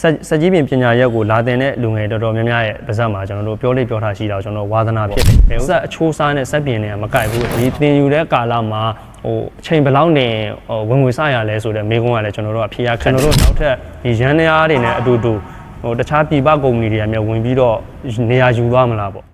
ဆက်ဆက်ကြီးပြင်ပညာရက်ကိုလာတင်တဲ့လူငယ်တော်တော်များများရဲ့ပါဇက်မှာကျွန်တော်တို့ပြောလေးပြောထားရှိတာကိုကျွန်တော်ဝါသနာဖြစ်တယ်။ဆက်အချိုးစားနဲ့ဆက်ပြင်တွေကမကိုက်ဘူး။ဒီတင်ယူတဲ့ကာလမှာဟိုအချိန်ဘယ်လောက်နေဟိုဝင်ငွေစရလဲဆိုတဲ့မေးခွန်းကလည်းကျွန်တော်တို့ကဖြေရခက်ကျွန်တော်တို့နောက်ထပ်ဒီရန်နေအားတွေနဲ့အတူတူဟိုတခြားပြည်ပကုမ္ပဏီတွေကမြန်ဝင်ပြီးတော့နေရာယူသွားမလားပေါ့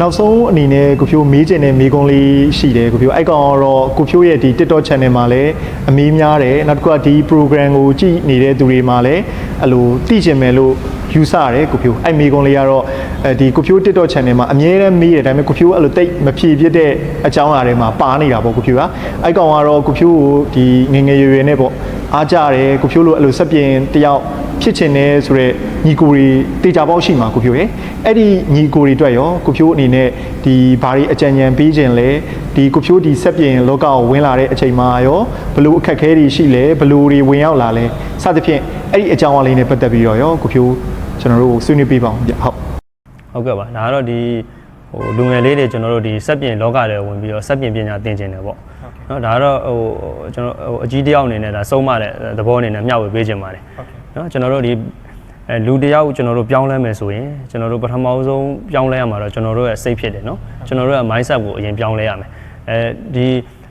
နောက်ဆုံးအနေနဲ့ကိုဖြိုးမေးချင်တဲ့မေးခွန်းလေးရှိတယ်ကိုဖြိုးအဲ့ကောင်ကတော့ကိုဖြိုးရဲ့ဒီ TikTok channel မှာလည်းအမေးများတယ်နောက်တစ်ခုကဒီ program ကိုကြည့်နေတဲ့သူတွေမှာလည်းအဲ့လိုသိချင်မယ်လို့ယူဆရတယ်ကိုဖြိုးအဲ့မေးခွန်းလေးကတော့အဲဒီကိုဖြိုး TikTok channel မှာအမြဲတမ်းမေးတယ်ဒါပေမဲ့ကိုဖြိုးအဲ့လိုတိတ်မဖြေပြတဲ့အကြောင်းအရာတွေမှာပါနေတာပေါ့ကိုဖြိုးကအဲ့ကောင်ကတော့ကိုဖြိုးကိုဒီငယ်ငယ်ရွယ်ရွယ်နဲ့ပေါ့အားကြတယ်ကိုဖြိုးလိုအဲ့လိုစက်ပြင်တယောက် ဖြစ်ချင်တယ်ဆိုတော့ညီကိုတွေတေချာပေါက်ရှိမှာကိုဖြိုရဲ့အဲ့ဒီညီကိုတွေအတွက်ရောကိုဖြိုအနေနဲ့ဒီဘာတွေအကြံဉာဏ်ပေးခြင်းလဲဒီကိုဖြိုဒီဆက်ပြင်လောကကိုဝင်လာတဲ့အချိန်မှာရောဘလို့အခက်ခဲတွေရှိလဲဘလို့တွေဝင်ရောက်လာလဲစသဖြင့်အဲ့ဒီအကြောင်းအရာလေးနဲ့ပတ်သက်ပြီးတော့ရောကိုဖြိုကျွန်တော်တို့ဆွေးနွေးပေးပါအောင်ဗျဟုတ်ဟုတ်ကဲ့ပါဒါကတော့ဒီဟိုလူငယ်လေးတွေကျွန်တော်တို့ဒီဆက်ပြင်လောကတွေဝင်ပြီးတော့ဆက်ပြင်ပညာသင်ခြင်းတယ်ပေါ့နော်ဒါကတော့ဟိုကျွန်တော်ဟိုအကြီးတယောက်အနေနဲ့ဒါဆုံးမတဲ့သဘောအနေနဲ့မျှဝေပေးခြင်းပါတယ် เนาะကျွန်တော်တို့ဒီအဲလူတယောက်ကျွန်တော်တို့ပြောင်းလဲမယ်ဆိုရင်ကျွန်တော်တို့ပထမဆုံးပြောင်းလဲရမှာတော့ကျွန်တော်တို့ရဲ့စိတ်ဖြစ်တယ်เนาะကျွန်တော်တို့ရဲ့ mindset ကိုအရင်ပြောင်းလဲရမယ်အဲဒီ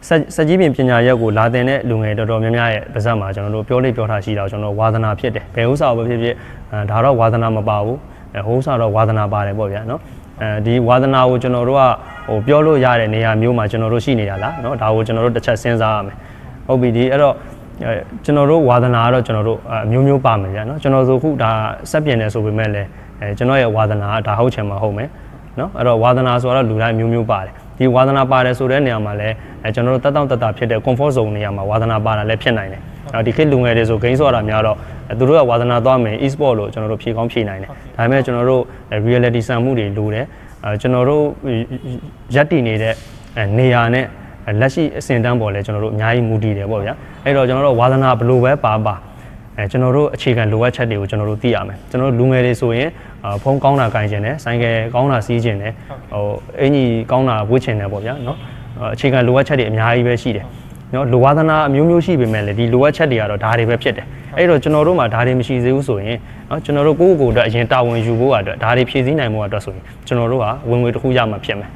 ဆက်ဆက်ကြီးပြင်ပညာရက်ကိုလာတင်တဲ့လူငယ်တော်တော်များများရဲ့ပါဇက်မှာကျွန်တော်တို့ပြောလေးပြောထားရှိတာကိုကျွန်တော်ဝါသနာဖြစ်တယ်ဘယ်ဥစ္စာကိုပဲဖြစ်ဖြစ်အဲဒါတော့ဝါသနာမပါဘူးအဲဟိုဥစ္စာတော့ဝါသနာပါတယ်ပေါ့ဗျာနော်အဲဒီဝါသနာကိုကျွန်တော်တို့ကဟိုပြောလို့ရတဲ့နေရာမျိုးမှာကျွန်တော်တို့ရှိနေတာလားเนาะဒါကိုကျွန်တော်တို့တစ်ချက်စဉ်းစားရမယ်ဟုတ်ပြီဒီအဲ့တော့အဲ ကျွန်တော်တို့ဝါသနာကတော့ကျွန်တော်တို့အမျိုးမျိုးပါမယ်ဗျာနော်ကျွန်တော်ဆိုခုဒါစက်ပြင်နေဆိုပေမဲ့လည်းအဲကျွန်တော်ရဲ့ဝါသနာကဒါဟုတ်ချင်မှာဟုတ်မယ်နော်အဲ့တော့ဝါသနာဆိုတော့လူတိုင်းအမျိုးမျိုးပါတယ်ဒီဝါသနာပါတယ်ဆိုတဲ့နေရာမှာလည်းအဲကျွန်တော်တို့တက်တောင့်တက်တာဖြစ်တဲ့ comfort zone နေရာမှာဝါသနာပါတာလည်းဖြစ်နိုင်တယ်အဲ့ဒီခေတ်လူငယ်တွေဆို game ဆိုတာများတော့အဲသူတို့ကဝါသနာသွားမယ် e-sport လို့ကျွန်တော်တို့ဖြေကောင်းဖြေနိုင်တယ်ဒါပေမဲ့ကျွန်တော်တို့ reality စံမှုတွေလိုတယ်အဲကျွန်တော်တို့ရက်တည်နေတဲ့အဲနေရာနဲ့ လက်ရှိအစဉ်တန်းပေါ်လဲကျွန်တော်တို့အများကြီးမူတည်တယ်ပေါ့ဗျာအဲ့တော့ကျွန်တော်တို့ဝါသနာဘလို့ပဲပါပါအဲကျွန်တော်တို့အခြေခံလိုအပ်ချက်တွေကိုကျွန်တော်တို့သိရမယ်ကျွန်တော်တို့လူငယ်တွေဆိုရင်အာဖုန်းကောင်းတာကင်ကျင်တယ်ဆိုင်ကယ်ကောင်းတာစီးကျင်တယ်ဟိုအင်ကြီးကောင်းတာဝှက်ချင်တယ်ပေါ့ဗျာနော်အာအခြေခံလိုအပ်ချက်တွေအများကြီးပဲရှိတယ် နော်လိုဝါသနာအမျိုးမျိုးရှိပေမဲ့လည်းဒီလိုအပ်ချက်တွေကတော့ဒါတွေပဲဖြစ်တယ်အဲ့တော့ကျွန်တော်တို့မှာဒါတွေမရှိသေးဘူးဆိုရင်နော်ကျွန်တော်တို့ကိုယ့်ကိုယ်အတွက်အရင်တာဝန်ယူဖို့အတွက်ဒါတွေဖြည့်ဆည်းနိုင်ဖို့အတွက်ဆိုရင်ကျွန်တော်တို့ဟာဝင်ငွေတစ်ခုရမှဖြစ်မယ်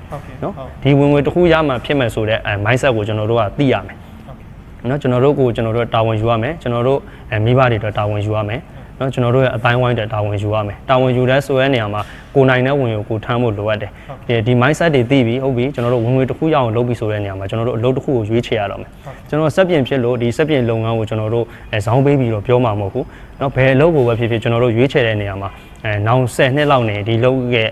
နော်ဒီဝင်ငွေတစ်ခုရမှဖြစ်မယ်ဆိုတဲ့အဲ mindset ကိုကျွန်တော်တို့ကသိရမယ်နော်ကျွန်တော်တို့ကိုကျွန်တော်တို့တာဝန်ယူရမယ်ကျွန်တော်တို့မိဘတွေအတွက်တာဝန်ယူရမယ် เนาะကျွန်တော်တို့ရဲ့အတိုင်းဝိုင်းအတွက်တာဝန်ယူရမယ်တာဝန်ယူတဲ့ဆိုတဲ့နေရာမှာကိုနိုင်တဲ့ဝင်ကိုကိုထမ်းဖို့လိုအပ်တယ်ဒီဒီ mindset တွေသိပြီဟုတ်ပြီကျွန်တော်တို့ဝင်ငွေတစ်ခုရအောင်လုပ်ပြီးဆိုတဲ့နေရာမှာကျွန်တော်တို့အလုပ်တစ်ခုကိုရွေးချယ်ရတော့မယ်ကျွန်တော်စက်ပြင်ဖြစ်လို့ဒီစက်ပြင်လုပ်ငန်းကိုကျွန်တော်တို့အဲဇောင်းပေးပြီးတော့ပြောမှာမဟုတ်ဘူးเนาะဘယ်အလုပ်ကိုပဲဖြစ်ဖြစ်ကျွန်တော်တို့ရွေးချယ်တဲ့နေရာမှာအဲနောင်10နှစ်လောက်နေဒီလုပ်ရဲ့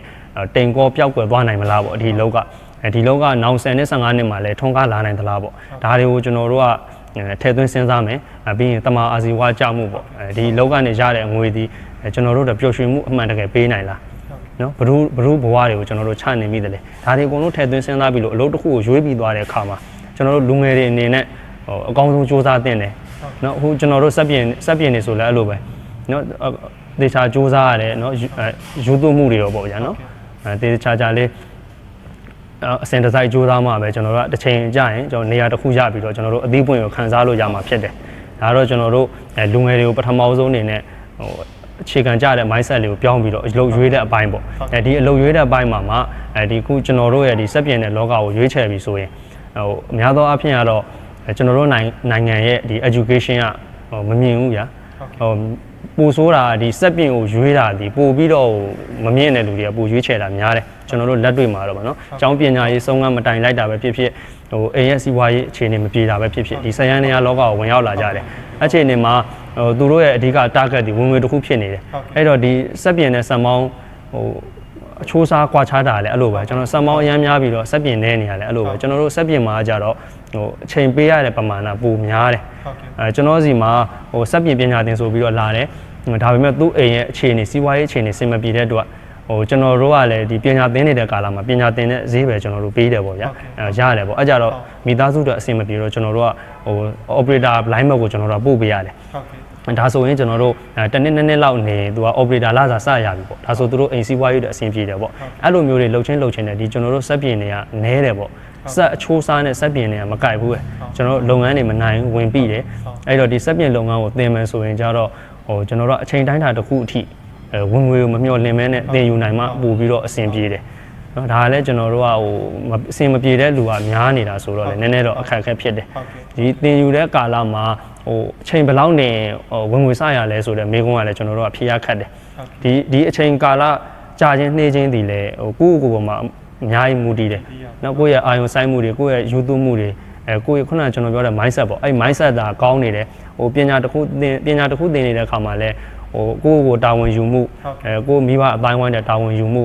တိမ်ကောပျောက်ကွယ်သွားနိုင်မလားပေါ့ဒီလောက်ကအဲဒီလောက်ကနောင်10နှစ်15နှစ်မှာလဲထွန်းကားလာနိုင်သလားပေါ့ဒါတွေကိုကျွန်တော်တို့က အဲ ထည့်သွင်းစဉ်းစားမယ်အဲပြီးရင်တမာအာစီဝါကြမှုပေါ့အဲဒီလောက်ကနေရတဲ့ငွေဒီအဲကျွန်တော်တို့တို့ပျော်ရွှင်မှုအမှန်တကယ်ပေးနိုင်လားနော်ဘ ᱹ ဘ ᱹ ဘဝတွေကိုကျွန်တော်တို့ချနိုင်မိတယ်လေဒါတွေအကုန်လုံးထည့်သွင်းစဉ်းစားပြီးလို့အလုပ်တစ်ခုကိုရွေးပြီးသွားတဲ့အခါမှာကျွန်တော်တို့လူငယ်တွေအနေနဲ့ဟိုအကောင်းဆုံးစူးစမ်းတင်တယ်နော်ဟိုကျွန်တော်တို့စက်ပြင်စက်ပြင်နေဆိုလဲအဲ့လိုပဲနော်ဒေချာစူးစမ်းရတယ်နော်ယူသွမှုတွေတော့ပေါ့ဗျာနော်အဲဒေချာချာလေး အစင်ဒီဇိုင်းကြိုးစားမှပဲကျွန်တော်တို့ကတစ်ချိန်ကြာရင်ကျွန်တော်နေရာတစ်ခုရပြီးတော့ကျွန်တော်တို့အသီးပွင့်ကိုခန်းစားလို့ရမှာဖြစ်တယ်။ဒါတော့ကျွန်တော်တို့အဲလူငယ်တွေကိုပထမဆုံးအနေနဲ့ဟိုအခြေခံကြတဲ့ mindset လေးကိုပြောင်းပြီးတော့အလုပ်ရွေးတဲ့အပိုင်းပေါ့။အဲဒီအလုပ်ရွေးတဲ့အပိုင်းမှာမှအဲဒီခုကျွန်တော်တို့ရဲ့ဒီစက်ပြင်တဲ့လောကကိုရွေးချယ်ပြီးဆိုရင်ဟိုအများသောအားဖြင့်ကတော့ကျွန်တော်တို့နိုင်ငံရဲ့ဒီ education ကဟိုမမြင်ဘူးဗျာ။ ဟိုပိုဆိုးတာဒီစက်ပြင်ကိုရွေးတာဒီပို့ပြီးတော့မမြင့်တဲ့လူတွေကပိုရွေးချယ်တာများတယ်ကျွန်တော်တို့လက်တွေ့မှာတော့ဗောနော်။ကျောင်းပညာရေးစုံကမတိုင်လိုက်တာပဲဖြစ်ဖြစ်ဟိုအိမ်ရဲ့စီးပွားရေးအခြေအနေမပြေတာပဲဖြစ်ဖြစ်ဒီဆယန်းနေရလောကကိုဝင်ရောက်လာကြတယ်။အခြေအနေမှာဟိုသူတို့ရဲ့အဓိက target ဒီဝင်ငွေတစ်ခုဖြစ်နေတယ်။အဲ့တော့ဒီစက်ပြင်နဲ့စံမောင်းဟိုအချိုးစားကွာခြားတာလည်းအဲ့လိုပဲကျွန်တော်စံမောင်းအရမ်းများပြီးတော့စက်ပြင်နေနေရလဲအဲ့လိုပဲကျွန်တော်တို့စက်ပြင်မှာကြတော့ ဟိုအချိန်ပေးရတဲ့ပမာဏပိုများတယ်။အဲကျွန်တော်စီမှာဟိုစက်ပြင်ပညာသင်ဆိုပြီးတော့လာတယ်။ဒါပေမဲ့သူ့အိမ်ရဲ့အခြေအနေစီးပွားရေးအခြေအနေစင်မပြေတဲ့အတွက်ဟိုကျွန်တော်တို့ကလည်းဒီပညာသင်နေတဲ့ကာလမှာပညာသင်တဲ့ဈေးပဲကျွန်တော်တို့ပေးတယ်ပေါ့ဗျာအဲရတယ်ပေါ့အဲကြတော့မိသားစုတွေအဆင်မပြေတော့ကျွန်တော်တို့ကဟို operator line map ကိုကျွန်တော်တို့ကပို့ပေးရတယ်ဒါဆိုရင်ကျွန်တော်တို့တနည်းနည်းနည်းလောက်နေသူက operator လာစားစရပြီပေါ့ဒါဆိုသူတို့အိမ်စီးပွားရေးတွေအဆင်ပြေတယ်ပေါ့အဲ့လိုမျိုးတွေလှုပ်ချင်းလှုပ်ချင်းတယ်ဒီကျွန်တော်တို့စက်ပြင်တွေကနဲတယ်ပေါ့ စက်အချိုးစားနဲ့စက်ပြင်တွေကမကြိုက်ဘူးပဲကျွန်တော်တို့လုပ်ငန်းတွေမနိုင်ဘူးဝင်ပြီးတယ်အဲ့တော့ဒီစက်ပြင်လုပ်ငန်းကိုသင်မယ်ဆိုရင်ကြတော့ဟိုကျွန်တော်တို့အချိန်တိုင်းတာတစ်ခုအထိအဲဝင်ငွေကိုမမျှော်လင့်မဲနဲ့သင်ယူနိုင်မှပို့ပြီးတော့အဆင်ပြေတယ်နော်ဒါကလည်းကျွန်တော်တို့ကဟိုမအဆင်မပြေတဲ့လူကများနေတာဆိုတော့လည်းနည်းနည်းတော့အခက်အခဲဖြစ်တယ်ဟုတ်ကဲ့ဒီသင်ယူတဲ့ကာလမှာဟိုအချိန်ဘယ်လောက်နေဟိုဝင်ငွေစရလဲဆိုတော့မိကုန်းကလည်းကျွန်တော်တို့ကဖြေရခတ်တယ်ဒီဒီအချိန်ကာလကြာချင်းနှေးချင်းဒီလေဟိုကိုယ့်ကိုယ်ပေါ်မှာ အများကြီးမူတည်တယ်နောက်ကိုယ့်ရဲ့အာယုံဆိုင်မှုတွေကိုယ့်ရဲ့ယူသွမှုတွေအဲကိုယ့်ရဲ့ခုနကကျွန်တော်ပြောတဲ့ mindset ပေါ့အဲ့ mindset ဒါကောင်းနေတယ်ဟိုပညာတစ်ခုသင်ပညာတစ်ခုသင်နေတဲ့အခါမှာလည်းဟိုကိုယ့်ကိုယ်တာဝန်ယူမှုအဲကိုယ့်မိဘအတိုင်းဝိုင်းတဲ့တာဝန်ယူမှု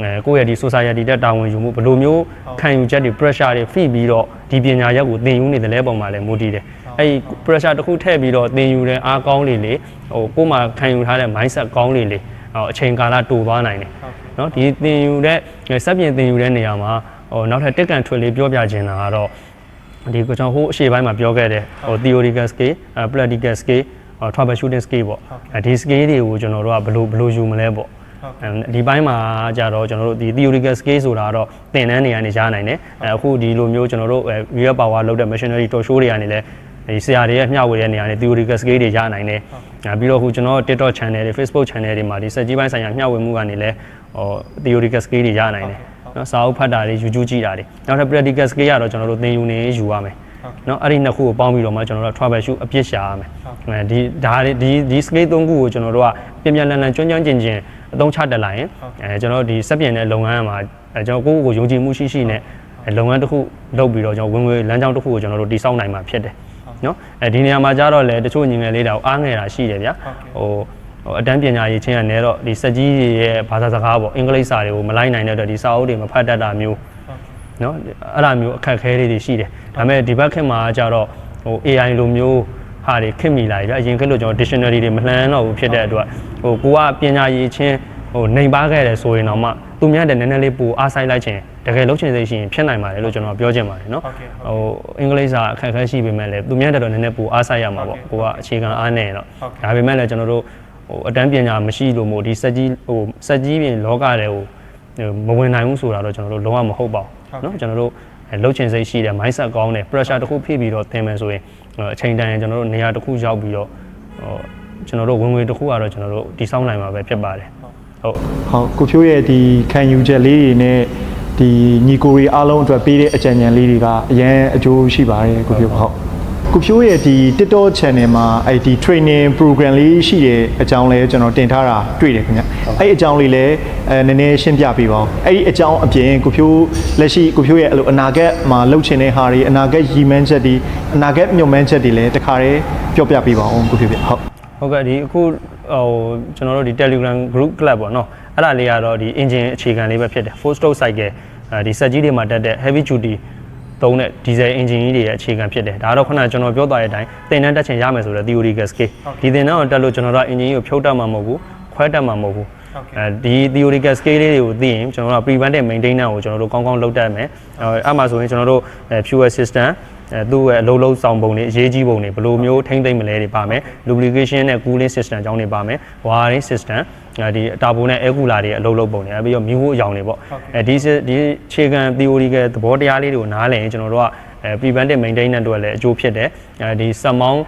အဲကိုယ့်ရဲ့ဒီ society တဲ့တာဝန်ယူမှုဘယ်လိုမျိုးခံယူချက်တွေ pressure တွေ feed ပြီးတော့ဒီပညာရက်ကိုသင်ယူနေတယ်လဲပုံမှာလည်းမူတည်တယ်အဲ့ဒီ pressure တစ်ခုထည့်ပြီးတော့သင်ယူတဲ့အားကောင်းလေလေဟိုကိုယ်မှာခံယူထားတဲ့ mindset ကောင်းလေလေဟိုအချိန်ကာလတိုသွားနိုင်တယ် เนาะဒီသင်ယူတဲ့စက်ပြင်သင်ယူတဲ့နေရာမှာဟိုနောက်ထပ်တက်ကန်ထွေလေးပြောပြချင်တာကတော့ဒီကိုကျွန်တော်ဟိုးအရှေ့ပိုင်းမှာပြောခဲ့တဲ့ဟို theoretical skill practical skill troubleshooting skill ပေါ့ဒီ skill တွေကိုကျွန်တော်တို့ကဘယ်လိုဘယ်လိုယူမလဲပေါ့ဒီဘိုင်းမှာကြတော့ကျွန်တော်တို့ဒီ theoretical skill ဆိုတာတော့သင်တန်းတွေကနေရနိုင်တယ်အခုဒီလိုမျိုးကျွန်တော်တို့ real power လုပ်တဲ့ machinery talk show တွေကနေလည်း ဒီဆရာတွေရဲ့မျှဝေတဲ့နေရာတွေ theoretical skill တွေရနိုင်တယ်။ပြီးတော့ခုကျွန်တော် TikTok channel တွေ Facebook channel တွေမှာဒီစက်ကြီးပိုင်းဆိုင်ရာမျှဝေမှုကနေလည်းဟို theoretical skill တွေရနိုင်တယ်။နော်စာအုပ်ဖတ်တာတွေ YouTube ကြည့်တာတွေနောက်ထပ် practical skill ကတော့ကျွန်တော်တို့သင်ယူနေယူရမယ်။နော်အဲ့ဒီနှစ်ခုကိုပေါင်းပြီးတော့မှကျွန်တော်တို့ trouble shoot အပြစ်ရှာရမယ်။အဲဒီဒါဒီဒီ skill သုံးခုကိုကျွန်တော်တို့ကပြန်ပြန်လည်လည်ကျွမ်းကျွမ်းကျင်ကျင်အသုံးချတက်လာရင်အဲကျွန်တော်တို့ဒီစက်ပြင်တဲ့လုပ်ငန်းမှာအဲကျွန်တော်ကိုယ့်ကိုယ်ကိုယုံကြည်မှုရှိရှိနဲ့လုပ်ငန်းတစ်ခုလုပ်ပြီးတော့ကျွန်တော်ဝင်ငွေလမ်းကြောင်းတစ်ခုကိုကျွန်တော်တို့တည်ဆောက်နိုင်မှာဖြစ်တယ်။ နော်အဲဒီနေရာမှာကြတော့လေတချို့ညီငယ်လေးတောင်အားငယ်တာရှိတယ်ဗျာဟိုဟိုအတန်းပညာရေးချင်းကနေတော့ဒီစက်ကြီးရဲ့ဘာသာစကားပေါ့အင်္ဂလိပ်စာတွေကိုမလိုက်နိုင်တဲ့အတွက်ဒီစာအုပ်တွေမဖတ်တတ်တာမျိုးနော်အဲ့လိုမျိုးအခက်အခဲလေးတွေရှိတယ်ဒါပေမဲ့ဒီဘက်ခေတ်မှာကြတော့ဟို AI လိုမျိုးဟာတွေခင်မိလာပြီဗျာအရင်ခေတ်လိုကျွန်တော် dictionary တွေမလှမ်းတော့ဘူးဖြစ်တဲ့အတွက်ဟိုကိုကပညာရေးချင်းဟိုနှိမ်ပါခဲ့တယ်ဆိုရင်တော့မှသူများတဲ့နည်းနည်းလေးပူအားဆိုင်လိုက်ခြင်း တကယ်လုံးချင်စိတ်ရှိရင်ဖြစ်နိုင်ပါတယ်လို့ကျွန်တော်ပြောချင်ပါတယ်နော်ဟိုအင်္ဂလိပ်စာအခက်အခဲရှိပေမဲ့လည်းသူများတဲ့တော့နည်းနည်းပူအားဆိုင်ရမှာပေါ့ကိုကအခြေခံအားနေတော့ဒါပေမဲ့လည်းကျွန်တော်တို့ဟိုအတန်းပညာမရှိလို့မို့ဒီစက်ကြီးဟိုစက်ကြီးပြင်လောကတဲ့ဟိုမဝင်နိုင်ဘူးဆိုတာတော့ကျွန်တော်တို့လုံးဝမဟုတ်ပါဘူးနော်ကျွန်တော်တို့လှုပ်ချင်စိတ်ရှိတယ် mindset ကောင်းတယ် pressure တစ်ခုဖိပြီးတော့သင်မယ်ဆိုရင်အချိန်တန်ရင်ကျွန်တော်တို့နေရာတစ်ခုရောက်ပြီးတော့ဟိုကျွန်တော်တို့ဝင်ငွေတစ်ခုကတော့ကျွန်တော်တို့တည်ဆောက်နိုင်မှာပဲဖြစ်ပါတယ်ဟုတ်ဟုတ်ကိုဖြိုးရဲ့ဒီခံယူချက်လေးတွေနဲ့ ဒီညီကိုရီအားလုံးအတွက်ပေးတဲ့အကြံဉာဏ်လေးတွေကအရန်အကျိုးရှိပါတယ်ကိုဖြိုးဟုတ်ကိုဖြိုးရဲ့ဒီ TikTok channel မှာအဲ့ဒီ training program လေးရှိတဲ့အကြောင်းလဲကျွန်တော်တင်ထားတာတွေ့တယ်ခင်ဗျအဲ့အကြောင်းလေးလည်းအဲနည်းနည်းရှင်းပြပေးပါဦးအဲ့ဒီအကြောင်းအပြင်ကိုဖြိုးလက်ရှိကိုဖြိုးရဲ့အဲ့လိုအနာဂတ်မှာလှုပ်ချင်တဲ့ဟာတွေအနာဂတ်ရည်မှန်းချက်တွေအနာဂတ်မျှော်မှန်းချက်တွေလည်းတခါတည်းပြောပြပေးပါဦးကိုဖြိုးပြဟုတ်ဟုတ်ကဲ့ဒီအခုဟိုကျွန်တော်တို့ဒီ Telegram group club ပေါ့နော် အဲ့ဒါလေးကတော့ဒီ engine အခြေခံလေးပဲဖြစ်တယ် four stroke cycle အဲဒီစက်ကြီးတွေမှာတက်တဲ့ heavy duty သုံးတဲ့ diesel engine ကြီးတွေရဲ့အခြေခံဖြစ်တယ်ဒါကတော့ခုနကကျွန်တော်ပြောသွားတဲ့အတိုင်းသင်တန်းတက်ချင်ရမယ်ဆိုတော့ theoretical skill ဒီသင်တန်းကိုတက်လို့ကျွန်တော်တို့ engine ကိုဖြုတ်တတ်မှာမဟုတ်ဘူးခွဲတတ်မှာမဟုတ်ဘူးအဲဒီ theoretical skill လေးတွေကိုသိရင်ကျွန်တော်တို့ preventive maintenance ကိုကျွန်တော်တို့ကောင်းကောင်းလုပ်တတ်မယ်အဲအဲ့မှာဆိုရင်ကျွန်တော်တို့ fuel system အဲသူ့ရဲ့အလုံးလုံးဆောင်ပုံတွေအရေးကြီးပုံတွေဘယ်လိုမျိုးထိမ့်သိမ့်မလဲတွေပါမယ် lubrication နဲ့ cooling system အကြောင်းတွေပါမယ် wiring system အဲဒီတာဘိုနဲ့ air cooler တွေအလုံးလုံးပုံတွေအဲပြီးတော့မြူးဟိုအယောင်တွေပေါ့အဲဒီဒီခြေခံ theory ကသဘောတရားလေးတွေကိုနားလည်ရင်ကျွန်တော်တို့ကအဲ preventive maintenance တို့လည်းအကျိုးဖြစ်တယ်အဲဒီစက်မောင်း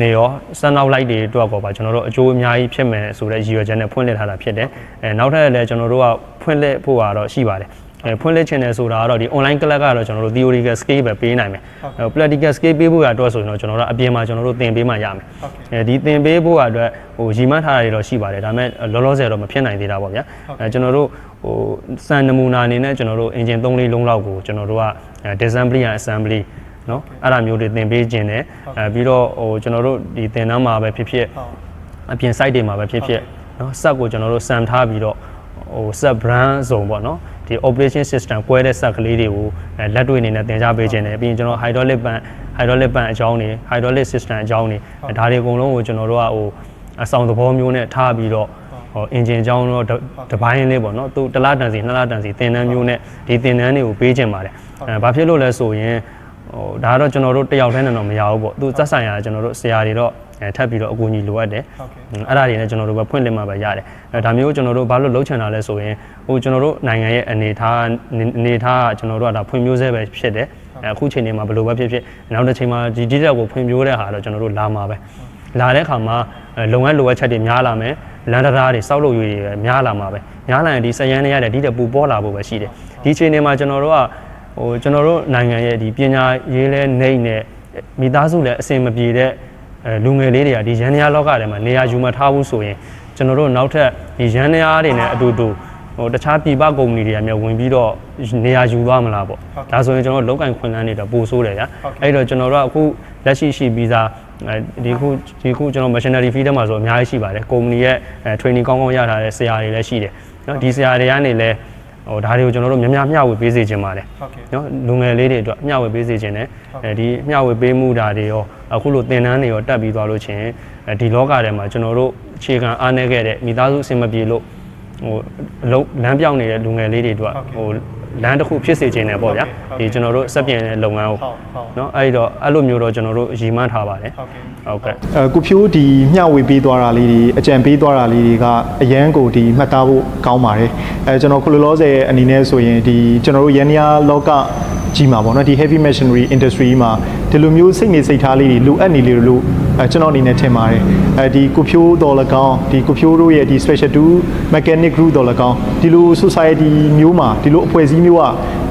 နေရောစမ်းနောက်လိုက်တွေအတွက်ကောပါကျွန်တော်တို့အကျိုးအများကြီးဖြစ်မယ်ဆိုတဲ့ရည်ရွယ်ချက်နဲ့ဖွင့်လှစ်ထားတာဖြစ်တယ်အဲနောက်ထပ်လည်းကျွန်တော်တို့ကဖွင့်လှစ်ဖို့ကတော့ရှိပါတယ် အဲဖွင့်လှစ်ချင်တယ်ဆိုတာကတော့ဒီ online class ကတော့ကျွန်တော်တို့ theoretical skill ပဲပေးနိုင်မယ်အဲ practical skill ပေးဖို့ရတော့ဆိုရင်တော့ကျွန်တော်တို့အပြင်မှာကျွန်တော်တို့သင်ပေးမှရမယ်အဲဒီသင်ပေးဖို့ရအတွက်ဟိုရီမန်းထားတာတွေတော့ရှိပါတယ်ဒါပေမဲ့လောလောဆယ်တော့မဖြစ်နိုင်သေးတာပေါ့ဗျာအဲကျွန်တော်တို့ဟိုစံနမူနာအနေနဲ့ကျွန်တော်တို့ engine 3လေးလုံးလောက်ကိုကျွန်တော်တို့က disassembly and assembly နော်အဲ့ဒါမျိုးတွေသင်ပေးခြင်းတယ်အဲပြီးတော့ဟိုကျွန်တော်တို့ဒီသင်တန်းမှာပဲဖြစ်ဖြစ်အပြင် site တွေမှာပဲဖြစ်ဖြစ်နော်စက်ကိုကျွန်တော်တို့စမ်ထားပြီးတော့ဟို set brand စုံပေါ့နော် ဒီ operation system ကွဲတဲ့စက်ကလေးတွေကိုလက်တွေ့အနေနဲ့သင်ကြားပေးခြင်းတယ်ပြီးရင်ကျွန်တော် hydraulic pump hydraulic pump အကြောင်းတွေ hydraulic system အကြောင်းတွေဒါတွေအကုန်လုံးကိုကျွန်တော်တို့ကဟိုအဆောင်သဘောမျိုးနဲ့ထားပြီးတော့ဟို engine အကြောင်းတော့တပိုင်းလေးပေါ့နော်သူတစ်လားတန်စီနှစ်လားတန်စီသင်တန်းမျိုးနဲ့ဒီသင်တန်းတွေကိုပေးခြင်းပါတယ်အဲဘာဖြစ်လို့လဲဆိုရင် ဟဟိုဒါကတော့ကျွန်တော်တို့တယောက်တည်းနဲ့တော့မရဘူးပေါ့သူသက်ဆိုင်ရာကျွန်တော်တို့ဆရာတွေတော့အဲထပ်ပြီးတော့အကူအညီလိုအပ်တယ်ဟုတ်ကဲ့အဲ့ဒါတွေနဲ့ကျွန်တော်တို့ပဲဖွင့်လင်းမှာပဲရတယ်အဲဒါမျိုးကျွန်တော်တို့ဘာလို့လှုပ်ချင်တာလဲဆိုရင်ဟိုကျွန်တော်တို့နိုင်ငံရဲ့အနေထားအနေထားကကျွန်တော်တို့ကဒါဖွံ့ဖြိုးဆဲပဲဖြစ်တယ်အဲအခုချိန်နေမှာဘယ်လိုပဲဖြစ်ဖြစ်နောက်တစ်ချိန်မှာဒီဒီတက်ကိုဖွံ့ဖြိုးတဲ့ဟာတော့ကျွန်တော်တို့လာမှာပဲလာတဲ့အခါမှာအဲလုပ်ငန်းလိုအပ်ချက်တွေများလာမယ်လန်ဒရာတွေစောက်လုပ်ရွေတွေများလာမှာပဲများလာရင်ဒီစရန်တွေရတဲ့ဒီတက်ပူပေါ်လာဖို့ပဲရှိတယ်ဒီချိန်နေမှာကျွန်တော်တို့က ဟိုကျွန်တော်တို့နိုင်ငံရဲ့ဒီပညာရေးလဲနေနဲ့မိသားစုလည်းအဆင်မပြေတဲ့အဲလူငယ်လေးတွေကဒီရန်နီယာလောကထဲမှာနေရာယူမထားဘူးဆိုရင်ကျွန်တော်တို့နောက်ထပ်ဒီရန်နီယာတွေနဲ့အတူတူဟိုတခြားပြည်ပကုမ္ပဏီတွေကမျိုးဝင်ပြီးတော့နေရာယူသွားမလားပေါ့ဒါဆိုရင်ကျွန်တော်တို့လောက်ကင်ခွင့်လန်းတွေတော့ပိုဆိုးတယ်ဗျာအဲ့တော့ကျွန်တော်တို့ကအခုလက်ရှိရှိပြီးသားအဲဒီခုဒီခုကျွန်တော် machinery fee ထဲမှာဆိုအများကြီးရှိပါတယ်ကုမ္ပဏီရဲ့အဲ training ကောင်းကောင်းရထားတဲ့ဆရာတွေလည်းရှိတယ်နော်ဒီဆရာတွေကနေလည်း ဟိုဒါတွေကိုကျွန်တော်တို့များများမျှဝေပေးစေချင်ပါတယ်ဟုတ်ကဲ့နော်လူငယ်လေးတွေအတွက်မျှဝေပေးစေခြင်းနဲ့အဲဒီမျှဝေပေးမှုတာတွေရောအခုလိုသင်တန်းတွေရောတက်ပြီးသွားလို့ချင်းအဲဒီလောကထဲမှာကျွန်တော်တို့အခြေခံအားနည်းခဲ့တဲ့မိသားစုအဆင်မပြေလို့ဟိုအလုံးလမ်းပြောင်းနေတဲ့လူငယ်လေးတွေအတွက်ဟို လမ်းတစ်ခုဖြစ်စေခြင်းနဲ့ပေါ့ဗျာဒီကျွန်တော်တို့စက်ပြင်တဲ့လုပ်ငန်းကိုဟုတ်ဟုတ်နော်အဲ့တော့အဲ့လိုမျိုးတော့ကျွန်တော်တို့ရည်မှန်းထားပါတယ်ဟုတ်ကဲ့ဟုတ်ကဲ့အဲကိုဖြိုးဒီမျှဝေပေးသွားတာလေးတွေအကြံပေးသွားတာလေးတွေကအရန်ကိုဒီမှတ်သားဖို့ကောင်းပါတယ်အဲကျွန်တော်ခုလောလောဆယ်အနေနဲ့ဆိုရင်ဒီကျွန်တော်တို့ရန်နီယာလောကကြီးမှာပေါ့နော်ဒီ heavy machinery industry မှာဒီလိုမျိုးစိတ်နေစိတ်ထားလေးတွေလိုအပ်နေလေလို့အဲကျွန်တော်အနေနဲ့ထင်ပါတယ်အဲဒီကိုဖြိုးတော်၎င်းဒီကိုဖြိုးတို့ရဲ့ဒီ special to mechanic group တော်၎င်းဒီလို society မျိုးမှာဒီလိုအဖွဲ့အစည်းမျိုးက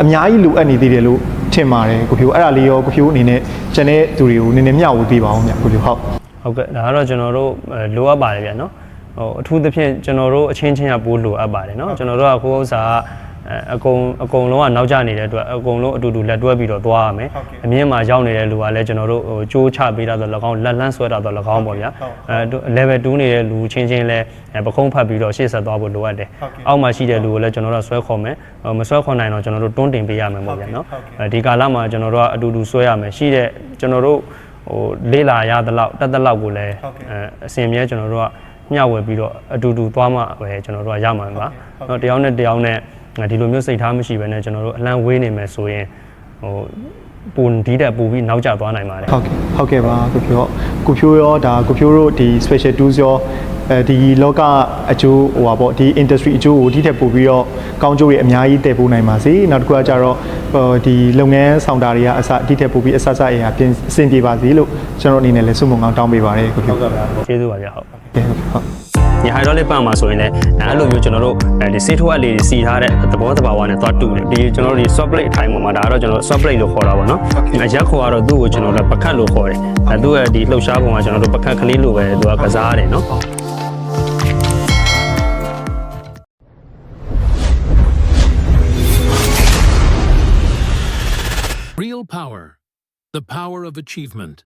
အများကြီးလိုအပ်နေသေးတယ်လို့ထင်ပါတယ်ကိုဖြိုးအဲ့ဒါလေးရောကိုဖြိုးအနေနဲ့ကျန်တဲ့သူတွေကိုနည်းနည်းမျှဝေပေးပါအောင်ဗျကိုဖြိုးဟုတ်ဟုတ်ကဲ့ဒါကတော့ကျွန်တော်တို့အဲလိုအပ်ပါတယ်ဗျာနော်ဟိုအထူးသဖြင့်ကျွန်တော်တို့အချင်းချင်းကပိုးလိုအပ်ပါတယ်နော်ကျွန်တော်တို့ကကိုယ်ဥစ္စာက အဲအကုန်အကုန်လုံးကနောက်ကျနေတဲ့အတွက်အကုန်လုံးအတူတူလက်တွဲပြီးတော့သွားရမယ်အမြင့်မှာရောက်နေတဲ့လူကလည်းကျွန်တော်တို့ဟိုကြိုးချပေးတာဆို၎င်းလက်လန်းဆွဲတာဆို၎င်းပေါ့ဗျာအဲ level 2နေတဲ့လူချင်းချင်းလည်းပခုံးဖတ်ပြီးတော့ရှေ့ဆက်သွားဖို့လိုအပ်တယ်အောက်မှာရှိတဲ့လူကိုလည်းကျွန်တော်တို့ဆွဲခေါ်မယ်မဆွဲခေါ်နိုင်တော့ကျွန်တော်တို့တွန်းတင်ပေးရမယ်ပေါ့ဗျာနော်ဒီကာလမှာကျွန်တော်တို့ကအတူတူဆွဲရမယ်ရှိတဲ့ကျွန်တော်တို့ဟိုလေးလာရသလောက်တက်တဲ့လောက်ကိုလည်း အဲအစဉ်အမြဲကျွန်တော်တို့ကမျှဝေပြီးတော့အတူတူသွားမှပဲကျွန်တော်တို့ကရမှာပါ။เนาะတယောက်နဲ့တယောက်နဲ့ ဒီလိုမျိုးစိတ်ထားမရှိဘဲနဲ့ကျွန်တော်တို့အလံဝေးနေမယ်ဆိုရင်ဟိုပူဒီတက်ပူပြီးနောက်ကျသွားနိုင်ပါတယ်ဟုတ်ကဲ့ဟုတ်ကဲ့ပါကိုဖြိုးကိုဖြိုးရောဒါကိုဖြိုးတို့ဒီ special tools ရောအဲဒီလောကအကျိုးဟိုပါပေါ့ဒီ industry အကျိုးကိုဒီထက်ပိုပြီးတော့ကောင်းကျိုးတွေအများကြီးတည်ပိုးနိုင်ပါစေနောက်တစ်ခုကကြတော့ဟိုဒီလုပ်ငန်းဆောင်တာတွေကအစဒီထက်ပိုပြီးအဆအဆအရာပြင်အဆင်ပြေပါစေလို့ကျွန်တော်အနေနဲ့လည်းဆုမွန်ကောင်းတောင်းပေးပါတယ်ကိုဖြိုးဟုတ်ကဲ့ကျေးဇူးပါဗျာဟုတ်ဟုတ် ညဟိုက်ဒရိုလစ်ပန့်မှာဆိုရင်လည်းအဲ့လိုမျိုးကျွန်တော်တို့အဲဒီဆေးထိုးအပ်လေးတွေစီထားတဲ့သဘောတဘာဝနဲ့သွားတူတယ်ဒီကျွန်တော်တို့ဒီ soft plate အထိုင်ပေါ်မှာဒါကတော့ကျွန်တော် soft plate လို့ခေါ်တာပေါ့နော်အရက်ခေါ်ကတော့သူ့ကိုကျွန်တော်တို့ပကတ်လို့ခေါ်တယ်အဲသူ့ရဲ့ဒီလှုပ်ရှားပုံကကျွန်တော်တို့ပကတ်ကလေးလို့ပဲသူကကစားရတယ်နော် Real power. The power of achievement.